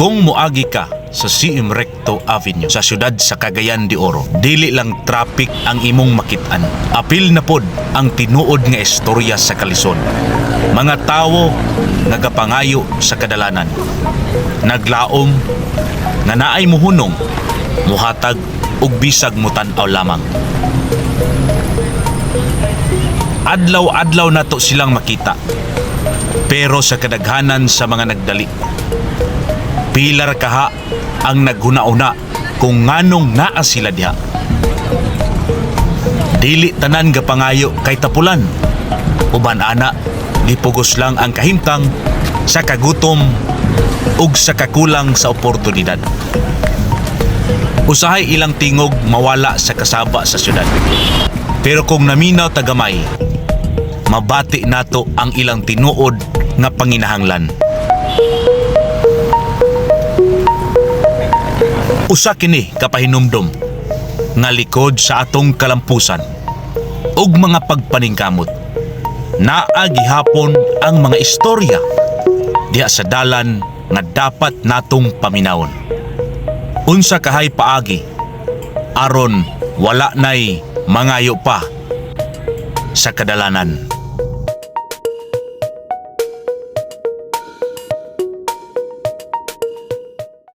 Kung muagi ka sa CM Recto Avenue sa siyudad sa Cagayan de Oro, dili lang traffic ang imong makitaan. Apil na pod ang tinuod nga istorya sa Kalison. Mga tawo nga gapangayo sa kadalanan. Naglaom nga naay muhunong, muhatag ug bisag mutan-aw lamang. Adlaw-adlaw nato silang makita. Pero sa kadaghanan sa mga nagdali, pilar kaha ang naghuna-una kung nganong naa sila diha. Dili tanan gapangayo kay tapulan. Uban ana, gipugos lang ang kahimtang sa kagutom ug sa kakulang sa oportunidad. Usahay ilang tingog mawala sa kasaba sa syudad. Pero kung naminaw tagamay, mabati nato ang ilang tinuod nga panginahanglan. Usa kini kapahinumdom nga likod sa atong kalampusan ug mga pagpaningkamot. Naa gihapon ang mga istorya diha sa dalan nga dapat natong paminawon. Unsa kahay paagi aron wala nay mangayo pa sa kadalanan.